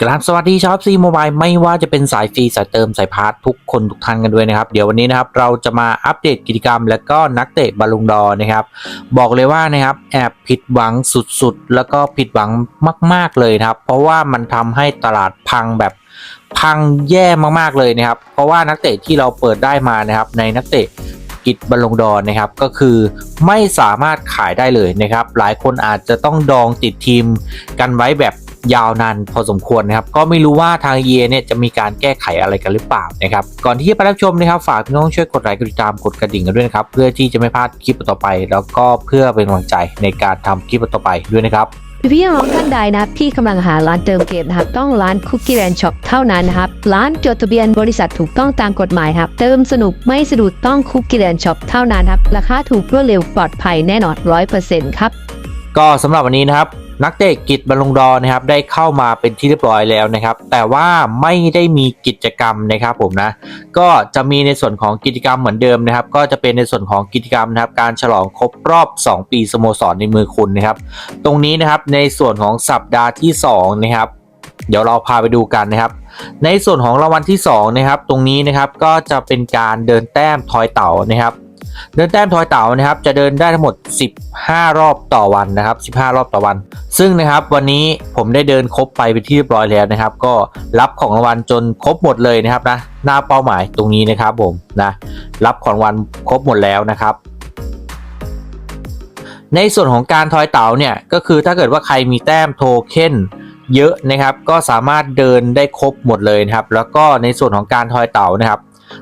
กราบสวัสดีชาวซีโมบายไม่ว่าจะเป็นสายฟรีสายเติมสายพาร์ททุกคนทุกท่านกันด้วยนะครับเดี๋ยววันนี้นะครับเราจะมาอัปเดตกิจกรรม และก็นักเตะบอลลูนดอนะครับ บอกเลยว่านะครับแอบผิดหวังสุดๆ แล้วก็ผิดหวังมาก ๆเลยนะครับ เพราะว่ามันทำให้ตลาดพังแบบพังแย่มากๆเลยนะครับ เพราะว่านักเตะที่เราเปิดได้มานะครับในนักเตะกิจบอลลงดอนนะครับก็คือไม่สามารถขายได้เลยนะครับ หลายคนอาจจะต้องดองติดทีมกันไว้แบบ ยาวนานพอสมควรนะครับ ก็ไม่รู้ว่าทางเยเนี่ยจะมีการแก้ไขอะไรกันหรือเปล่านะครับ ก่อนที่จะไปรับชมนะครับ ฝากพี่น้องช่วยกดไลค์กดติดตามกดกระดิ่งกันด้วยนะครับ เพื่อที่จะไม่พลาดคลิปต่อไป แล้วก็เพื่อเป็นกำลังใจในการทำคลิปต่อไปด้วยนะครับพี่น้องท่านใดนะครับที่กำลังหาร้านเติมเกมนะครับ ต้องร้านคุกกี้แ n นช็อปเท่านั้นนะครับ ร้านจดทะเบียนบริษัทถูกต้องตามกฎหมายครับ เติมสนุกไม่สะดุดต้องคุกกี้แ n นช็อปเท่านั้นครับ ราคาถูกรวดเร็วปลอดภัยแน่นอนร้อยเปอร์เซ็นต์ครับ ก็สำหรับวันนี้นะครับ นักเตะกิจบอลลงดอนะครับได้เข้ามาเป็นที่เรียบร้อยแล้วนะครับ แต่ว่าไม่ได้มีกิจกรรมนะครับผมนะก็จะมีในส่วนของกิจกรรมเหมือนเดิมนะครับ ก็จะเป็นในส่วนของกิจกรรมนะครับ การฉลองครบรอบ 2 ปีสโมสรในมือคุณนะครับ ตรงนี้นะครับในส่วนของสัปดาห์ที่2นะครับเดี๋ยวเราพาไปดูกันนะครับ ในส่วนของรางวัลที่2นะครับ ตรงนี้นะครับก็จะเป็นการเดินแต้มทอยเต่านะครับ เดินแต้มทอยเต่านะครับจะเดินได้ทั้งหมด 15 รอบต่อวันนะครับ 15 รอบต่อวัน ซึ่งนะครับวันนี้ผมได้เดินครบไปเป็นที่เรียบร้อยแล้วนะครับ ก็รับของรางวัลจนครบหมดเลยนะครับนะหน้าเป้าหมายตรงนี้นะครับผมนะรับของรางวัลครบหมดแล้วนะครับในส่วนของการทอยเต๋าเนี่ยก็คือถ้าเกิดว่าใครมีแต้มโทเค็นเยอะนะครับ ก็สามารถเดินได้ครบหมดเลยนะครับ แล้วก็ในส่วนของการทอยเต๋านะครับ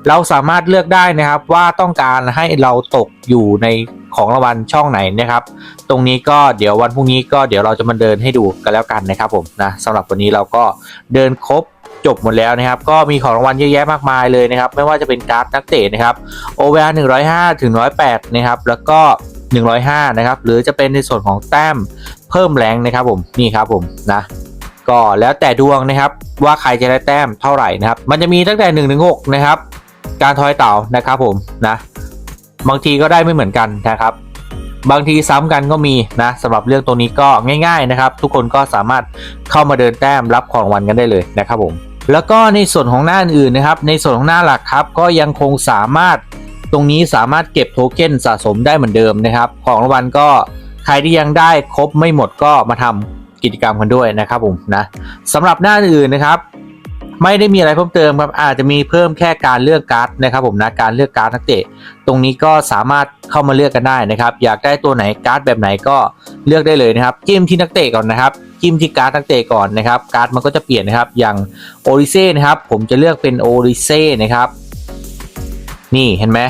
เราสามารถเลือกได้นะครับว่าต้องการให้เราตกอยู่ในของรางวัลช่องไหนนะครับ ตรงนี้ก็เดี๋ยววันพรุ่งนี้ก็เดี๋ยวเราจะมาเดินให้ดูกันแล้วกันนะครับผมนะสำหรับวันนี้เราก็เดินครบจบหมดแล้วนะครับ ก็มีของรางวัลเยอะแยะมากมายเลยนะครับ ไม่ว่าจะเป็นการ์ดนักเตะนะครับ OVR 105ถึง108นะครับ แล้วก็ 105 นะครับ หรือจะเป็นในส่วนของแต้มเพิ่มแรงนะครับผมนี่ครับผมนะก็แล้วแต่ดวงนะครับว่าใครจะได้แต้มเท่าไหร่นะครับ มันจะมีตั้งแต่1นถึงหนะครับ การทอยเต่านะครับผมนะบางทีก็ได้ไม่เหมือนกันนะครับ บางทีซ้ำกันก็มีนะสำหรับเรื่องตรงนี้ก็ง่าย ๆนะครับ ทุกคนก็สามารถเข้ามาเดินแต้มรับของรางวัลกันได้เลยนะครับผมแล้วก็ในส่วนของหน้าอื่นนะครับ ในส่วนของหน้าหลักครับก็ยังคงสามารถตรงนี้สามารถเก็บโทเค็นสะสมได้เหมือนเดิมนะครับ ของรางวัลก็ใครที่ยังได้ครบไม่หมดก็มาทำกิจกรรมกันด้วยนะครับผมนะสำหรับหน้าอื่นนะครับ ไม่ได้มีอะไรเพิ่มเติมครับอาจจะมีเพิ่มแค่การเลือกการ์ดนะครับผมนะการเลือกการ์ดนักเตะ ตรงนี้ก็สามารถเข้ามาเลือกกันได้นะครับ อยากได้ตัวไหนการ์ดแบบไหนก็เลือกได้เลยนะครับจิ้มที่นักเตะก่อนนะครับจิ้มที่การ์ดนักเตะก่อนนะครับ การ์ดมันก็จะเปลี่ยนนะครับอย่างโอริเซ่นะครับผมจะเลือกเป็นโอริเซ่นะครับนี่เห็นไหม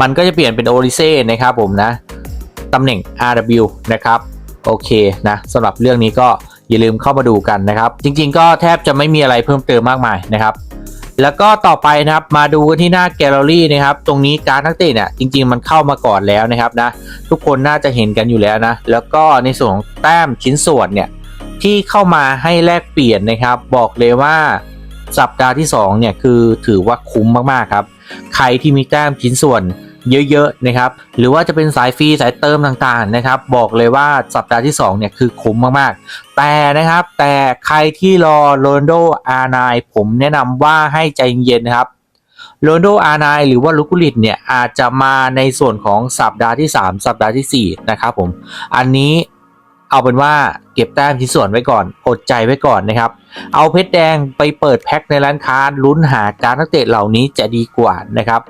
มันก็จะเปลี่ยนเป็นโอริเซ่นะครับผมนะตำแหน่ง RW นะครับโอเคนะสำหรับเรื่องนี้ก็ อย่าลืมเข้ามาดูกันนะครับ จริงๆ ก็แทบจะไม่มีอะไรเพิ่มเติมมากมายนะครับ แล้วก็ต่อไปนะครับมาดูกันที่หน้าแกลเลอรี่นะครับ ตรงนี้การนักเตะเนี่ยจริง ๆ มันเข้ามาก่อนแล้วนะครับนะทุกคนน่าจะเห็นกันอยู่แล้วนะ แล้วก็ในส่วนของแต้มชิ้นส่วนเนี่ยที่เข้ามาให้แลกเปลี่ยนนะครับ บอกเลยว่าสัปดาห์ที่2เนี่ยคือถือว่าคุ้มมากๆครับ ใครที่มีแต้มชิ้นส่วน เยอะๆนะครับหรือว่าจะเป็นสายฟรีสายเติมต่างๆนะครับ บอกเลยว่าสัปดาห์ที่2เนี่ยคือคุ้มมากๆ แต่นะครับแต่ใครที่รอโรนโดอาร์ไนผมแนะนำว่าให้ใจเย็นๆนะครับโรนโดอาร์ไนหรือว่าลูกุลิตเนี่ยอาจจะมาในส่วนของสัปดาห์ที่ 3 สัปดาห์ทีสี่4นะครับผมอันนี้ เอาเป็นว่าเก็บแต้มชิ้นส่วนไว้ก่อน อดใจไว้ก่อนนะครับ เอาเพชรแดงไปเปิดแพ็คในร้านค้าลุ้นหาการนักเตะเหล่านี้จะดีกว่านะครับ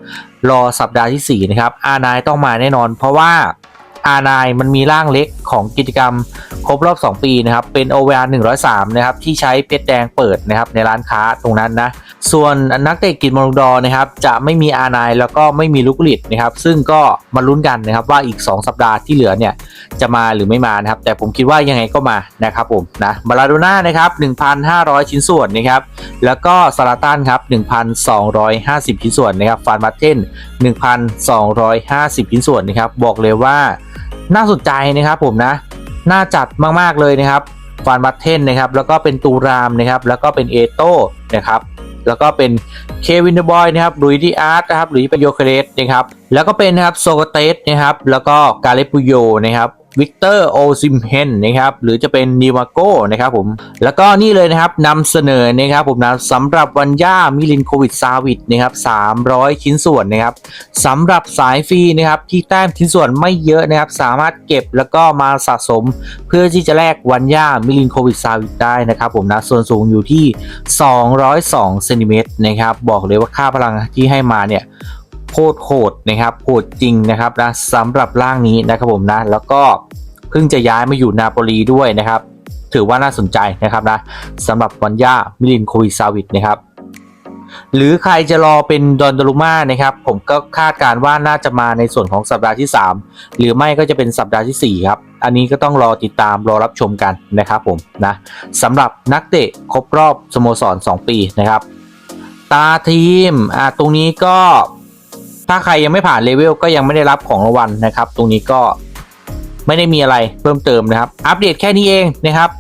รอสัปดาห์ที่4นะครับอานายต้องมาแน่นอนเพราะว่า อาร์ไนมันมีร่างเล็กของกิจกรรมครบรอบ 2 ปีนะครับ เป็น OVR 103 นะครับ ที่ใช้เพชรแดงเปิดนะครับ ในร้านค้าตรงนั้นนะ ส่วนนักเตะกิจมรดอนะครับ จะไม่มีอาร์ไนแล้วก็ไม่มีลูกลิดนะครับ ซึ่งก็มาลุ้นกันนะครับว่าอีก 2 สัปดาห์ที่เหลือเนี่ย จะมาหรือไม่มานะครับ แต่ผมคิดว่ายังไงก็มานะครับผมนะบาราโดน่านะครับ 1,500 ชิ้นส่วนนะครับ แล้วก็ซาลาตันครับ 1,250 ชิ้นส่วนนะครับ ฟานมาเทน1,250 ชิ้นส่วนนะครับ บอกเลยว่า น่าสนใจนะครับผมนะ น่าจัดมากๆเลยนะครับฟานบัตเทนนะครับแล้วก็เป็นตูรามนะครับแล้วก็เป็นเอโต้นะครับแล้วก็เป็นเควินเดอร์บอยนะครับลุยดีอาร์ตนะครับหรือเป็นโยเคเรสนะครับแล้วก็เป็นนะครับโซกเตสนะครับแล้วก็กาเลปุโยนะครับ วิกเตอร์โอซิมเฮนนะครับหรือจะเป็นนิวาโก้นะครับผมแล้วก็นี่เลยนะครับนำเสนอนะครับผมนะสำหรับวันย่ามิลินโควิดซาวิดนะครับ300 ชิ้นส่วนนะครับสำหรับสายฟรีนะครับที่แต้มชิ้นส่วนไม่เยอะนะครับสามารถเก็บแล้วก็มาสะสม เพื่อที่จะแลกวันย่ามิลินโควิดซาวิดได้นะครับผมนะส่วนสูงอยู่ที่ 202เซนติเมตรนะครับบอกเลยว่าค่าพลังที่ให้มาเนี่ย โคตรโหดนะครับโหดจริงนะครับนะสำหรับร่างนี้นะครับผมนะแล้วก็เพิ่งจะย้ายมาอยู่นาโปลีด้วยนะครับ ถือว่าน่าสนใจนะครับนะสำหรับวันย่ามิลินโควิซาวิดนะครับหรือใครจะรอเป็นดอนดลูมานะครับ ผมก็คาดการณ์ว่าน่าจะมาในส่วนของสัปดาห์ที่ 3 หรือไม่ก็จะเป็นสัปดาห์ทีสี่ 4 ครับ อันนี้ก็ต้องรอติดตามรอรับชมกันนะครับผมนะสำหรับนักเตะครบรอบสโมสร 2 ปีนะครับ ตาทีมอ่าตรงนี้ก็ ถ้าใครยังไม่ผ่านเลเวลก็ยังไม่ได้รับของรางวัลนะครับ ตรงนี้ก็ไม่ได้มีอะไรเพิ่มเติมนะครับ อัปเดตแค่นี้เองนะครับ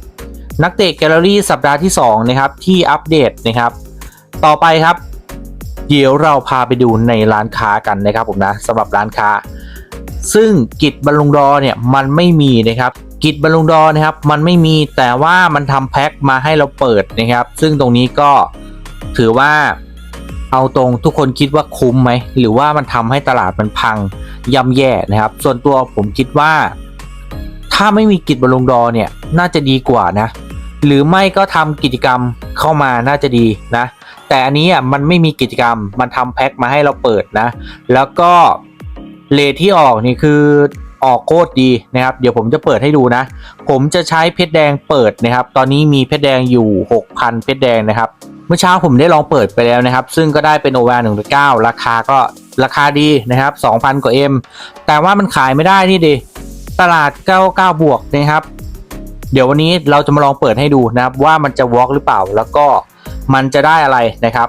นักเตะแกลเลอรี่สัปดาห์ที่2นะครับที่อัปเดตนะครับ ต่อไปครับ เดี๋ยวเราพาไปดูในร้านค้ากันนะครับผมนะสำหรับร้านค้า ซึ่งกิจบรรลุงดอเนี่ยมันไม่มีนะครับกิจบรรลุงดอนะครับมันไม่มีแต่ว่ามันทำแพ็คมาให้เราเปิดนะครับ ซึ่งตรงนี้ก็ถือว่า เอาตรงทุกคนคิดว่าคุ้มไหม หรือว่ามันทำให้ตลาดมันพังย่ำแย่นะครับ ส่วนตัวผมคิดว่า ถ้าไม่มีกิจบรลงดอเนี่ยน่าจะดีกว่านะ หรือไม่ก็ทำกิจกรรมเข้ามาน่าจะดีนะ แต่อันนี้อะมันไม่มีกิจกรรมมันทำแพ็คมาให้เราเปิดนะ แล้วก็เลทที่ออกนี่คือออกโคตรดีนะครับ เดี๋ยวผมจะเปิดให้ดูนะ ผมจะใช้เพชรแดงเปิดนะครับ ตอนนี้มีเพชรแดงอยู่ 6,000 เพชรแดงนะครับ มื่อเช้าผมได้ลองเปิดไปแล้วนะครับ ซึ่งก็ได้เป็นโอวาหนึ่งเก้าราคาก็ราคาดีนะครับ2,000กว่าเอ็มแต่ว่ามันขายไม่ได้นี่ดิตลาด 99 บวกนะครับ เดี๋ยววันนี้เราจะมาลองเปิดให้ดูนะครับ ว่ามันจะวอล์กหรือเปล่า แล้วก็มันจะได้อะไรนะครับ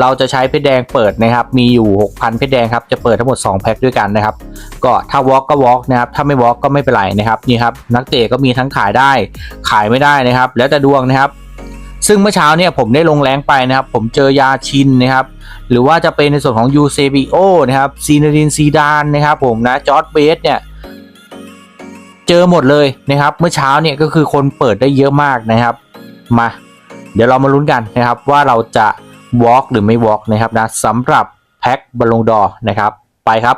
เราจะใช้เพชรแดงเปิดนะครับ มีอยู่ 6,000 เพชรแดงครับ จะเปิดทั้งหมด 2 แพ็คด้วยกันนะครับ ก็ถ้าวอล์กก็วอล์กนะครับ ถ้าไม่วอล์กก็ไม่เป็นไรนะครับ นี่ครับ นักเตะก็มีทั้งขายได้ ขายไม่ได้นะครับ แล้วแต่ดวงนะครับ ซึ่งเมื่อเช้าเนี่ยผมได้ลงแรงไปนะครับ ผมเจอยาชินนะครับ หรือว่าจะเป็นในส่วนของยูเซบิโอนะครับซีนาดินซีดานนะครับผมนะจอร์ดเบสเนี่ยเจอหมดเลยนะครับ เมื่อเช้าเนี่ยก็คือคนเปิดได้เยอะมากนะครับ มา เดี๋ยวเรามาลุ้นกันนะครับ ว่าเราจะวอล์กหรือไม่วอล์กนะครับนะสำหรับแพ็คบอลลงดอนะครับ ไปครับ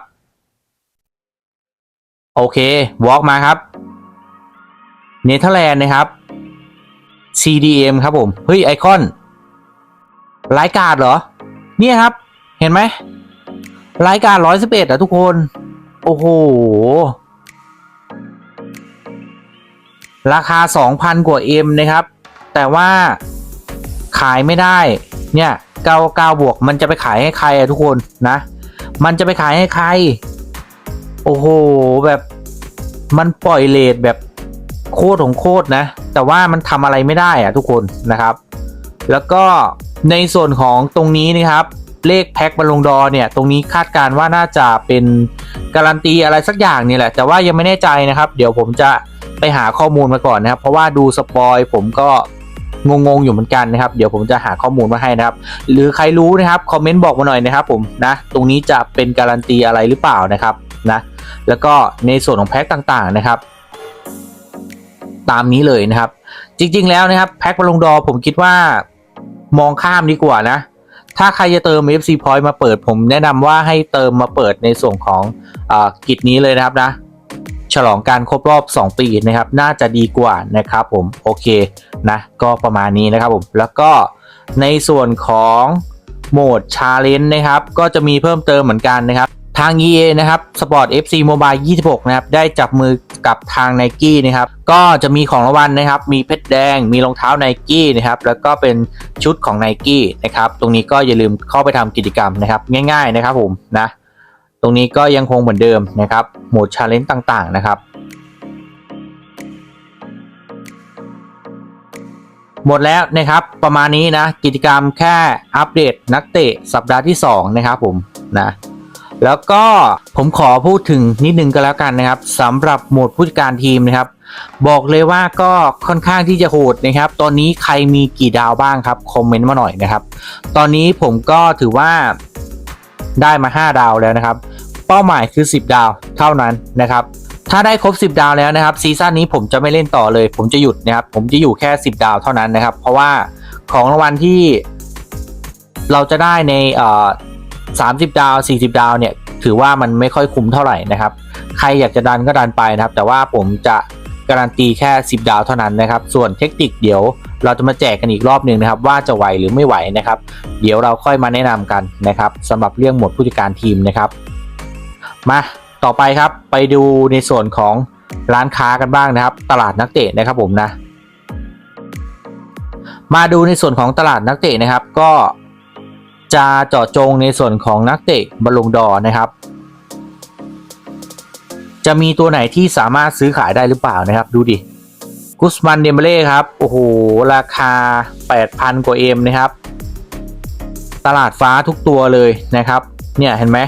โอเควอล์กมาครับ เนเธอร์แลนด์นะครับ CDM ครับผม เฮ้ย ไอคอนรายการเหรอ เนี่ยครับ เห็นไหมรายการร้อยสิบเอ็ดอะทุกคน โอ้โห ราคา2,000กว่า M นะครับ แต่ว่าขายไม่ได้ เนี่ย99บวก มันจะไปขายให้ใครอะทุกคนนะ มันจะไปขายให้ใคร โอ้โห แบบมันปล่อยเลทแบบ โคตรของโคตรนะ แต่ว่ามันทำอะไรไม่ได้อะทุกคนนะครับ แล้วก็ในส่วนของตรงนี้นะครับ เลขแพ็คบอลลงดอเนี่ย ตรงนี้คาดการณ์ว่าน่าจะเป็นการันตีอะไรสักอย่างนี่แหละ แต่ว่ายังไม่แน่ใจนะครับ เดี๋ยวผมจะไปหาข้อมูลมาก่อนนะครับ เพราะว่าดูสปอยผมก็งงๆอยู่เหมือนกันนะครับ เดี๋ยวผมจะหาข้อมูลมาให้นะครับ หรือใครรู้นะครับคอมเมนต์บอกมาหน่อยนะครับผมนะตรงนี้จะเป็นการันตีอะไรหรือเปล่านะครับนะแล้วก็ในส่วนของแพ็คต่างๆนะครับ ตามนี้เลยนะครับ จริง ๆ แล้วนะครับแพ็คบอลลงดอผมคิดว่ามองข้ามดีกว่านะ ถ้าใครจะเติม FC Point มาเปิด ผมแนะนำว่าให้เติมมาเปิดในส่วนของอากิจนี้เลยนะครับนะ ฉลองการครบรอบ 2 ปีนะครับ น่าจะดีกว่านะครับผมโอเคนะ ก็ประมาณนี้นะครับผมแล้วก็ในส่วนของโหมดชาเลนจ์นะครับ ก็จะมีเพิ่มเติมเหมือนกันนะครับ ทาง EA นะครับ Sport FC Mobile 26 นะครับ ได้จับมือกับทาง Nike นะครับ ก็จะมีของรางวัลนะครับ มีเพชรแดง มีรองเท้า Nike นะครับ แล้วก็เป็นชุดของ Nike นะครับ ตรงนี้ก็อย่าลืมเข้าไปทำกิจกรรมนะครับ ง่าย ๆ นะครับผมนะ ตรงนี้ก็ยังคงเหมือนเดิมนะครับ โหมดชาเลนจ์ต่างๆ นะครับ หมดแล้วนะครับ ประมาณนี้นะ กิจกรรมแค่อัปเดตนักเตะสัปดาห์ที่ 2 นะครับผมนะ แล้วก็ผมขอพูดถึงนิดนึงก็แล้วกันนะครับสำหรับโหมดผู้จัดการทีมนะครับ บอกเลยว่าก็ค่อนข้างที่จะโหดนะครับ ตอนนี้ใครมีกี่ดาวบ้างครับคอมเมนต์มาหน่อยนะครับ ตอนนี้ผมก็ถือว่าได้มา 5 ดาวแล้วนะครับ เป้าหมายคือ 10 ดาวเท่านั้นนะครับถ้าได้ครบ 10 ดาวแล้วนะครับซีซั่นนี้ผมจะไม่เล่นต่อเลย ผมจะหยุดนะครับผมจะอยู่แค่ 10 ดาวเท่านั้นนะครับ เพราะว่าของรางวัลที่เราจะได้ในเอ่อ 30 ดาว 40 ดาวเนี่ยถือว่ามันไม่ค่อยคุ้มเท่าไหร่นะครับ ใครอยากจะดันก็ดันไปนะครับ แต่ว่าผมจะการันตีแค่ 10 ดาวเท่านั้นนะครับ ส่วนเทคนิคเดี๋ยวเราจะมาแจกกันอีกรอบหนึ่งนะครับ ว่าจะไหวหรือไม่ไหวนะครับ เดี๋ยวเราค่อยมาแนะนำกันนะครับสำหรับเรื่องหมวดผู้จัดการทีมนะครับ มาต่อไปครับไปดูในส่วนของร้านค้ากันบ้างนะครับ ตลาดนักเตะนะครับผมนะ มาดูในส่วนของตลาดนักเตะนะครับ ก็ จะเจาะจงในส่วนของนักเตะบอลลงดอนะครับ จะมีตัวไหนที่สามารถซื้อขายได้หรือเปล่านะครับ ดูดิกุสมันเดมเบเล่ครับ โอ้โห ราคา 8,000 กว่าเอ็มนะครับ ตลาดฟ้าทุกตัวเลยนะครับ เนี่ยเห็นไหม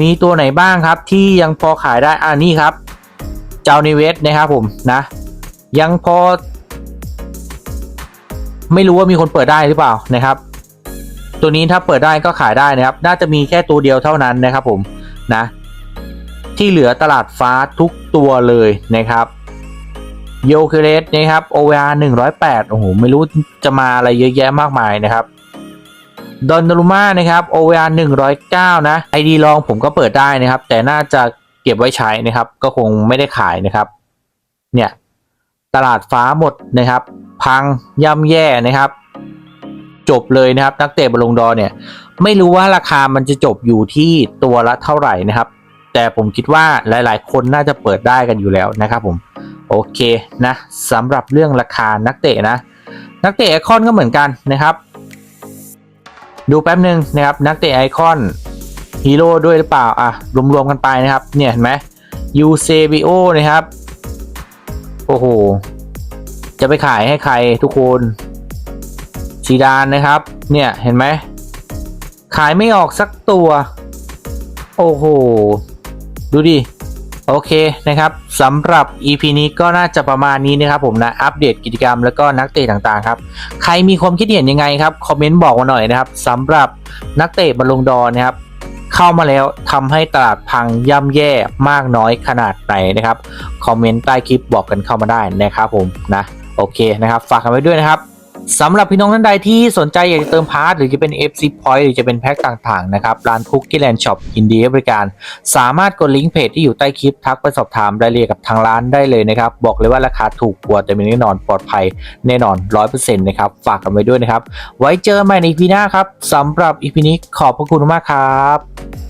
มีตัวไหนบ้างครับที่ยังพอขายได้ อ่านี่ครับ เจ้านิเวสนะครับผมนะ ยังพอ ไม่รู้ว่ามีคนเปิดได้หรือเปล่านะครับ ตัวนี้ถ้าเปิดได้ก็ขายได้นะครับ น่าจะมีแค่ตัวเดียวเท่านั้นนะครับผมนะ ที่เหลือตลาดฟ้าทุกตัวเลยนะครับโยเคเรสนะครับ OVR 108โอ้โหไม่รู้จะมาอะไรเยอะแยะมากมายนะครับดอนดารุมานะครับ OVR 109นะ ID ลองผมก็เปิดได้นะครับ แต่น่าจะเก็บไว้ใช้นะครับ ก็คงไม่ได้ขายนะครับ เนี่ย ตลาดฟ้าหมดนะครับ พังย่ำแย่นะครับ จบเลยนะครับ นักเตะบอลลงดอเนี่ย ไม่รู้ว่าราคามันจะจบอยู่ที่ตัวละเท่าไหร่นะครับ แต่ผมคิดว่าหลาย ๆ คนน่าจะเปิดได้กันอยู่แล้วนะครับผมโอเคนะสำหรับเรื่องราคานักเตะนะ นักเตะไอคอนก็เหมือนกันนะครับ ดูแป๊บหนึ่งนะครับ นักเตะไอคอนฮีโร่ด้วยหรือเปล่าอะรวมๆกันไปนะครับ เนี่ยเห็นไหมยูเซบิโอนะครับ โอ้โห จะไปขายให้ใครทุกคนซีดานนะครับ เนี่ยเห็นไหม ขายไม่ออกสักตัว โอ้โห ดูดิ โอเคนะครับสำหรับ EP นี้ก็น่าจะประมาณนี้นะครับผมนะ อัปเดตกิจกรรมแล้วก็นักเตะต่างๆครับ ใครมีความคิดเห็นยังไงครับ คอมเมนต์บอกมาหน่อยนะครับสำหรับนักเตะบอลลงดอร์นะครับเข้ามาแล้วทำให้ตลาดพังย่ำแย่มากน้อยขนาดไหนนะครับ คอมเมนต์ใต้คลิปบอกกันเข้ามาได้นะครับผมนะ โอเคนะครับ ฝากกันไว้ด้วยนะครับสำหรับพี่น้องท่านใดที่สนใจอยากจะเติมพาร์ทหรือจะเป็น FC Point หรือจะเป็นแพ็คต่างๆ นะครับ ร้านคุกกี้แลนด์ช็อปยินดีให้บริการ สามารถกดลิงก์เพจที่อยู่ใต้คลิปทักไปสอบถามรายละเอียดกับทางร้านได้เลยนะครับ บอกเลยว่าราคาถูกกว่าแต่แน่นอนปลอดภัยแน่นอน 100%นะครับ ฝากกันไว้ด้วยนะครับ ไว้เจอกันใหม่ใน EP หน้าครับสำหรับ EP นี้ขอบพระคุณมากครับ